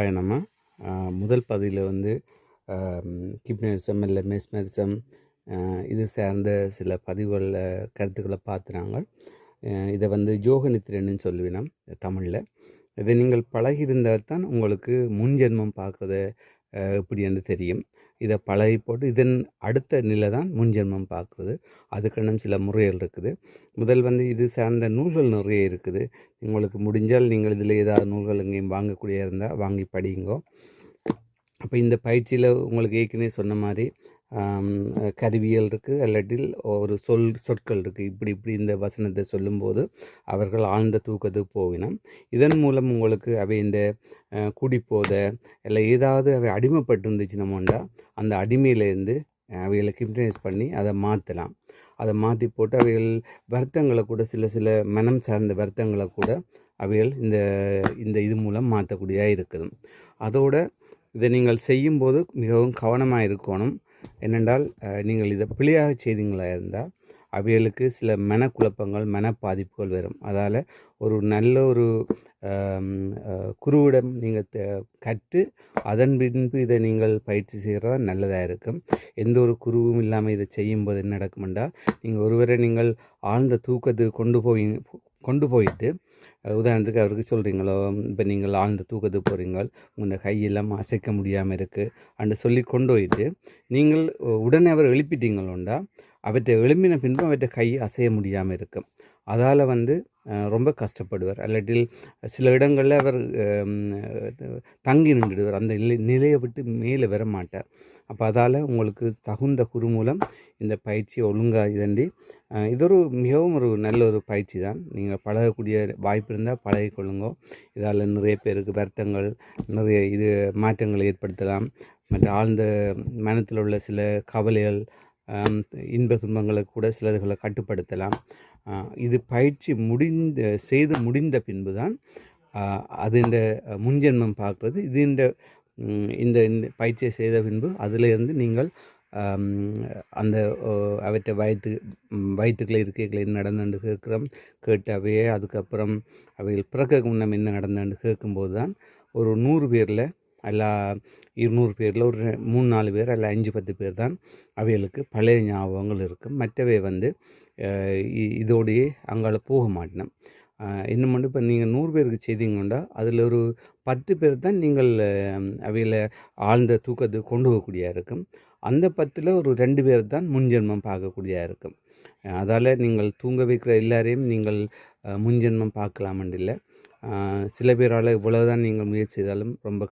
பயணமாக முதல் பதிவில் வந்து கிப்னரிசம் இல்லை மெஸ்மரிசம் இது சார்ந்த சில பதிவுகளில் கருத்துக்களை பார்த்துனாங்க இதை வந்து ஜோகனித்திரன்னு சொல்லுவினோம் தமிழில். இதை நீங்கள் பழகியிருந்தால் தான் உங்களுக்கு முன் ஜென்மம் பார்க்குறது எப்படி என்று தெரியும். இதை பழகி போட்டு இதன் அடுத்த நிலை தான் முன்ஜென்மம் பார்க்குறது. அதுக்கான சில முறைகள் இருக்குது. முதல் வந்து இது சார்ந்த நூல்கள் நிறைய இருக்குது. உங்களுக்கு முடிஞ்சால் நீங்கள் இதில் ஏதாவது நூல்கள் எங்கேயும் வாங்கக்கூடிய இருந்தால் வாங்கி படியுங்கோ. அப்போ இந்த பயிற்சியில் உங்களுக்கு ஏற்கனவே சொன்ன மாதிரி கருவியல் இருக்குது அல்லட்டில் ஒரு சொல் சொற்கள் இருக்குது இப்படி இப்படி இந்த வசனத்தை சொல்லும்போது அவர்கள் ஆழ்ந்த தூக்கத்துக்கு போவினம். இதன் மூலம் உங்களுக்கு அவை இந்த குடிப்போத இல்லை ஏதாவது அவை அடிமைப்பட்டு இருந்துச்சுனோம்டா அந்த அடிமையிலேருந்து அவைகளை கிம்டனைஸ் பண்ணி அதை மாற்றலாம் அதை மாற்றி போட்டு அவைகள் வருத்தங்களை கூட சில சில மனம் சார்ந்த வருத்தங்களை கூட அவைகள் இந்த இந்த இது மூலம் மாற்றக்கூடியதாக இருக்குது. அதோட இதை நீங்கள் செய்யும்போது மிகவும் கவனமாக இருக்கணும். என்னென்றால் நீங்கள் இதை பிழையாக செய்தீங்களா இருந்தால் அவைகளுக்கு சில மனக்குழப்பங்கள் மன பாதிப்புகள் வரும். அதால் ஒரு நல்ல ஒரு குருவிடம் நீங்கள் கற்று அதன் பின்பு இதை நீங்கள் பயிற்சி செய்கிறதா நல்லதாக இருக்கும். எந்த ஒரு குருவும் இல்லாமல் இதை செய்யும்போது என்ன நடக்குமெண்டா நீங்கள் ஒருவரை நீங்கள் ஆழ்ந்த தூக்கத்துக்கு கொண்டு போய் கொண்டு போயிட்டு உதாரணத்துக்கு அவருக்கு சொல்கிறீங்களோ இப்போ நீங்கள் ஆழ்ந்த தூக்கத்துக்கு போகிறீங்க உங்கள் கையெல்லாம் அசைக்க முடியாமல் இருக்குது அண்டு சொல்லி கொண்டு போயிட்டு நீங்கள் உடனே அவர் எழுப்பிட்டீங்களோண்டா அவற்றை எழுப்பின பின்பு அவற்றை கை அசைய முடியாமல் இருக்கும் அதால் வந்து ரொம்ப கஷ்டப்படுவார். அல்லாட்டில் சில இடங்களில் அவர் தங்கி நின்றுடுவார். அந்த நிலை நிலையை விட்டு மேலே வர மாட்டார். அப்போ அதால் உங்களுக்கு தகுந்த குரு மூலம் இந்த பயிற்சியை ஒழுங்காக இதண்டி இது ஒரு மிகவும் ஒரு நல்ல ஒரு பயிற்சி தான். நீங்கள் பழகக்கூடிய வாய்ப்பு இருந்தால் பழகிக்கொள்ளுங்க இதால் நிறைய பேருக்கு வருத்தங்கள் நிறைய இது மாற்றங்களை ஏற்படுத்தலாம். மற்ற ஆழ்ந்த மனத்தில் உள்ள சில கவலைகள் இன்ப துன்பங்களை கூட சிலதுகளை கட்டுப்படுத்தலாம். இது பயிற்சி முடிந்த செய்து முடிந்த பின்பு தான் அது இந்த முன்ஜென்மம் பார்க்குறது இது இந்த இந்த பயிற்சியை செய்த பின்பு அதிலிருந்து நீங்கள் அந்த அவற்றை வயிற்று வயிற்றுக்குள்ளே இருக்கைகளை என்ன நடந்துன்னு கேட்குறோம். கேட்டு அவையே அதுக்கப்புறம் அவைகள் பிறக்க முன்னம் என்ன நடந்துன்னு கேட்கும்போது தான் ஒரு நூறு பேரில் எல்லா இருநூறு பேரில் ஒரு ரெ- மூணு நாலு பேர் அல்ல அஞ்சு பத்து பேர் தான் அவைகளுக்கு பழைய ஞாபகங்கள் இருக்கும். மற்றவை வந்து இதோடையே அங்கால போக மாட்டினோம் இன்னும் மட்டும் இப்போ நீங்கள் நூறு பேருக்கு செய்தீங்கன்னா அதில் ஒரு பத்து பேர் தான் நீங்கள் அவையில் ஆழ்ந்த தூக்கத்தை கொண்டு போகக்கூடியதாக இருக்கும். அந்த பத்தில் ஒரு ரெண்டு பேர் தான் முன்ஜென்மம் பார்க்கக்கூடியதாக இருக்கும். அதால் நீங்கள் தூங்க வைக்கிற எல்லாரையும் நீங்கள் முன்ஜென்மம் பார்க்கலாமன் இல்லை. சில பேரால் இவ்வளவுதான் நீங்கள் முயற்சி செய்தாலும் ரொம்ப